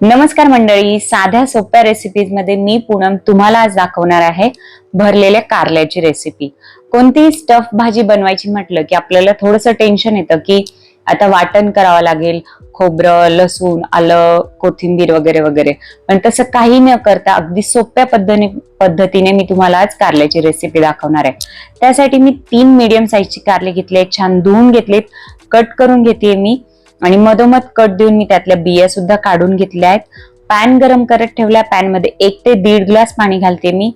नमस्कार मंडळी साध्या सोप्या रेसिपीजमध्ये मी पूनम तुम्हाला आज दाखवणार आहे भरलेल्या कारल्याची रेसिपी कोणतीही स्टफ भाजी बनवायची म्हटलं की आपल्याला थोडंसं टेन्शन येतं की आता वाटण करावं लागेल खोबरं लसूण आलं कोथिंबीर वगैरे वगैरे. पण तसं काही न करता अगदी सोप्या पद्धतीने पद्धतीने मी तुम्हाला आज कारल्याची रेसिपी दाखवणार आहे. त्यासाठी मी तीन मीडियम साईजची कारले घेतले छान धुवून घेतलेत कट करून घेते मी. आणि मधोमध कट देऊन मी त्यातल्या बिया सुद्धा काढून घेतल्या आहेत. पॅन गरम करत ठेवल्या पॅनमध्ये एक ते दीड ग्लास पाणी घालते मी.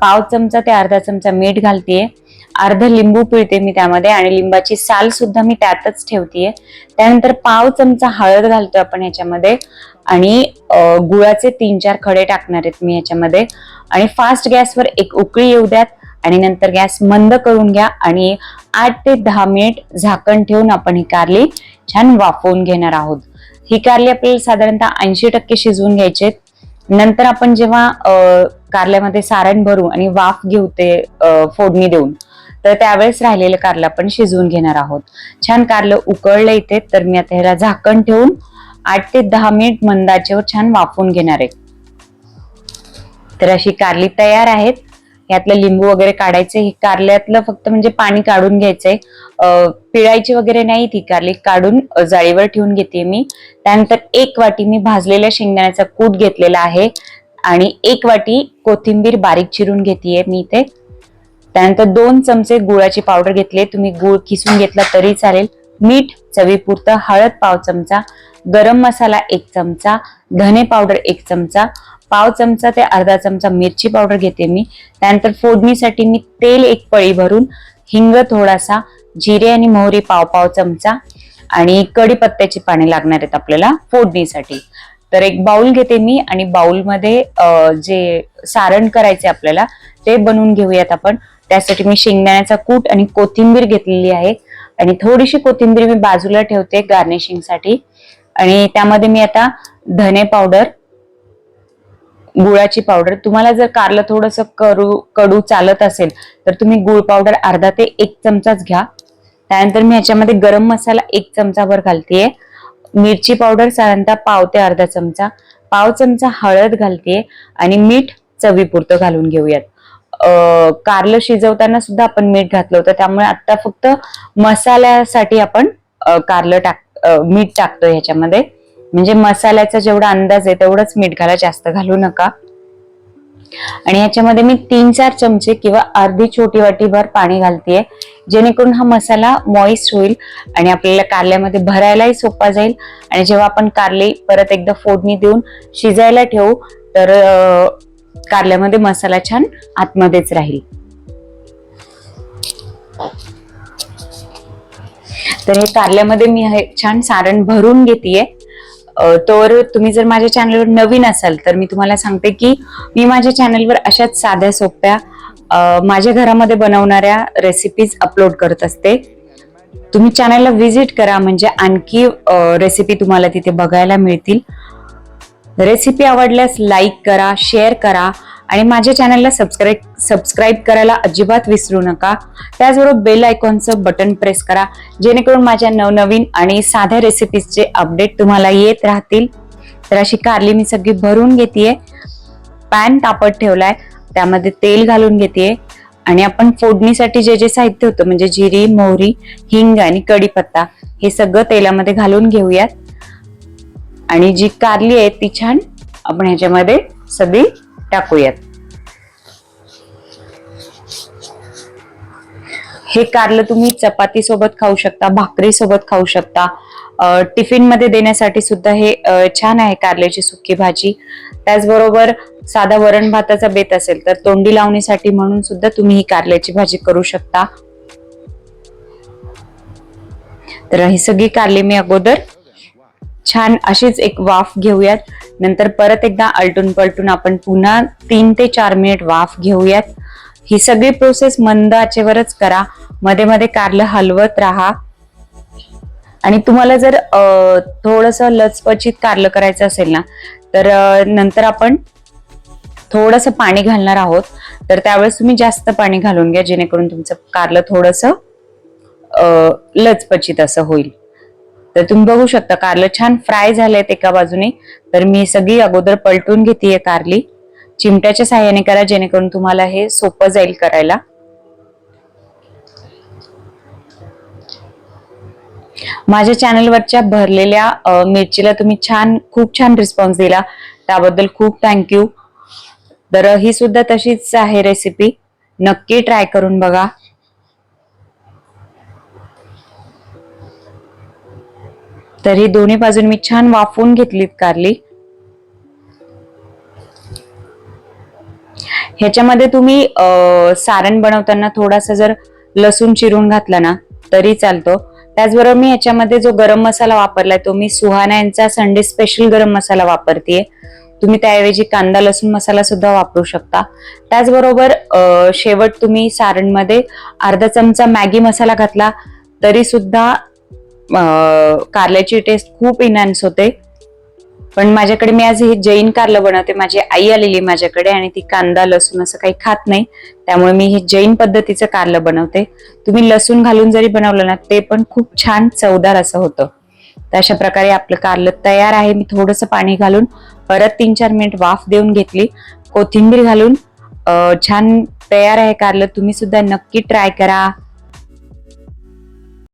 पाव चमचा ते अर्धा चमचा मीठ घालतेय. अर्ध लिंबू पिळते मी त्यामध्ये आणि लिंबाची साल सुद्धा मी त्यातच ठेवतेय. त्यानंतर पाव चमचा हळद घालतो आपण याच्यामध्ये आणि गुळाचे तीन चार खडे टाकणार आहेत मी याच्यामध्ये आणि फास्ट गॅसवर एक उकळी येऊ द्यात. आणि नंतर गॅस मंद करून घ्या आणि आठ ते दहा मिनिट झाकण ठेवून आपण ही कारली छान वाफवून घेणार आहोत. ही कारली आपल्याला साधारणतः ऐंशी टक्के शिजवून घ्यायचे नंतर आपण जेव्हा कारल्यामध्ये सारण भरू आणि वाफ घेऊ ते फोडणी देऊन तर त्यावेळेस राहिलेलं कारलं आपण शिजवून घेणार आहोत. छान कारलं उकळलं इथे तर मी आता ह्याला झाकण ठेवून आठ ते दहा मिनिट मंदाचेवर छान वाफवून घेणार आहे. तर अशी कारली तयार आहेत. यातलं लिंबू वगैरे काढायचे हे कारल्यातलं फक्त म्हणजे पाणी काढून घ्यायचंय. पिळायची वगैरे नाही ती कारली काढून जाळीवर ठेवून घेते मी. त्यानंतर एक वाटी मी भाजलेल्या शेंगदाण्याचा कूट घेतलेला आहे आणि एक वाटी कोथिंबीर बारीक चिरून घेतेय मी इथे. त्यानंतर दोन चमचे गुळाची पावडर घेतली तुम्ही गुळ किसून घेतला तरी चालेल. मीठ चवीपुरतं हळद पाव चमचा गरम मसाला एक चमचा धने पावडर एक चमचा पाव चमचा ते अर्धा चमचा मिरची पावडर घेते मी. त्यानंतर फोडणीसाठी मी तेल एक पळी भरून हिंग थोडासा जिरे आणि मोहरी पाव पाव चमचा आणि कढीपत्त्याची पाने लागणार आहेत आपल्याला फोडणीसाठी. तर एक बाउल घेते मी आणि बाउलमध्ये जे सारण करायचे आपल्याला ते बनवून घेऊयात आपण. त्यासाठी मी शेंगदाण्याचा कूट आणि कोथिंबीर घेतलेली आहे आणि थोडीशी कोथिंबीर मी बाजूला ठेवते गार्निशिंगसाठी आणि त्यामध्ये मी आता धने पावडर गुळाची पावडर तुम्हाला जर कारलं थोडस करू कडू चालत असेल तर तुम्ही गुळ पावडर अर्धा ते एक चमचाच घ्या. त्यानंतर मी ह्याच्यामध्ये गरम मसाला एक चमचाभर घालतेय. मिरची पावडर साधारणतः पाव ते अर्धा चमचा. पाव चमचा हळद घालतेय आणि मीठ चवीपुरतं घालून घेऊयात. कारलं शिजवताना सुद्धा आपण मीठ घातलं होतं त्यामुळे आता फक्त मसाल्यासाठी आपण कारलं टाक मीठ टाकतोय ह्याच्यामध्ये. म्हणजे मसाल्याचा जेवढा अंदाज आहे तेवढंच मीठ घाला जास्त घालू नका. आणि याच्यामध्ये मी तीन चार चमचे किंवा अर्धी छोटी वाटीभर पाणी घालतेय. जेणेकरून हा मसाला मॉइस्ट होईल आणि आपल्याला कारल्यामध्ये भरायलाही सोपा जाईल. आणि जेव्हा आपण कारले परत एकदा फोडणी देऊन शिजायला ठेवू तर कारल्यामध्ये मसाला छान आतमध्येच राहील. तर हे कारल्यामध्ये मी हे छान सारण भरून घेतेय. तर तुम्ही जर माझ्या चॅनलवर नवीन असाल तर मी तुम्हाला सांगते की मी माझ्या चॅनलवर अशाच साध्या सोप्या माझ्या घरामध्ये बनवणाऱ्या रेसिपीज अपलोड करत असते. तुम्ही चॅनलला व्हिजिट करा म्हणजे आणखी रेसिपी तुम्हाला तिथे बघायला मिळतील. रेसिपी आवडल्यास लाईक करा शेअर करा. आणि माझ्या चॅनलला सबस्क्राईब सबस्क्राईब करायला अजिबात विसरू नका. त्याचबरोबर बेल आयकॉनचं बटन प्रेस करा जेणेकरून माझ्या नवनवीन आणि साध्या रेसिपीजचे अपडेट तुम्हाला येत राहतील. तर अशी कारली मी सगळी भरून घेतेय. पॅन तापत ठेवलाय त्यामध्ये तेल घालून घेतेय. आणि आपण फोडणीसाठी जे जे साहित्य होतं म्हणजे जिरी मोहरी हिंग आणि कढीपत्ता हे सगळं तेलामध्ये घालून घेऊयात. आणि जी कारली आहे ती छान आपण ह्याच्यामध्ये सगळी टाकूयात हे कारलं तुम्ही चपाती सोबत खाऊ शकता भाकरी सोबत खाऊ शकता. टिफिनमध्ये देण्यासाठी सुद्धा हे छान आहे कारल्याची सुकी भाजी. त्याचबरोबर साधा वरण भाताचा बेत असेल तर तोंडी लावणीसाठी म्हणून सुद्धा तुम्ही ही कारल्याची भाजी करू शकता. तर ही सगळी कारली मी अगोदर. छान अशीच एक वाफ घेऊयात. नंतर परत एकदा आलटून पलटून आपण पुन्हा तीन ते चार मिनिट वाफ घेऊयात. ही सगळी प्रोसेस मंद आचेवरच करा. मध्ये मध्ये कारलं हलवत राहा. आणि तुम्हाला जर थोडस लचपचित कारलं करायचं असेल ना तर नंतर आपण थोडस पाणी घालणार आहोत. तर त्यावेळेस तुम्ही जास्त पाणी घालून घ्या जेणेकरून तुमचं कारलं थोडस लचपचित असं होईल. तर तुम्ही बघू शकता कारलं छान फ्राय झालेत एका बाजूने. तर मी सगळी अगोदर पलटून घेते कारली. चिमट्याच्या साह्याने करा जेणेकरून तुम्हाला हे सोपं जाईल करायला. माझ्या चॅनलवरच्या भरलेल्या मिरचीला तुम्ही छान खूप छान रिस्पॉन्स दिला. त्याबद्दल खूप थँक्यू तर ही सुद्धा तशीच आहे रेसिपी नक्की ट्राय करून बघा. तर ही दोन्ही बाजून मी छान वाफवून घेतलीत कारली. ह्याच्यामध्ये तुम्ही सारण बनवताना थोडासा जर लसूण चिरून घातला ना तरी चालतो. त्याचबरोबर मी ह्याच्यामध्ये जो गरम मसाला वापरलाय तो मी सुहाना यांचा संडे स्पेशल गरम मसाला वापरतेय. तुम्ही त्याऐवजी कांदा लसूण मसाला सुद्धा वापरू शकता. त्याचबरोबर शेवट तुम्ही सारणमध्ये अर्धा चमचा मॅगी मसाला घातला तरी सुद्धा कारल्याची टेस्ट खूप इनहॅन्स होते. पण माझ्याकडे मी आज हे जैन कारलं बनवते. माझी आई आलेली माझ्याकडे आणि ती कांदा लसूण असं काही खात नाही. त्यामुळे मी हे जैन पद्धतीचं कारलं बनवते. तुम्ही लसूण घालून जरी बनवलं ना ते पण खूप छान चवदार असं होतं. तर अशा प्रकारे आपलं कारलं तयार आहे. मी थोडंसं पाणी घालून परत तीन चार मिनिट वाफ देऊन घेतली. कोथिंबीर घालून छान तयार आहे कारलं. तुम्ही सुद्धा नक्की ट्राय करा.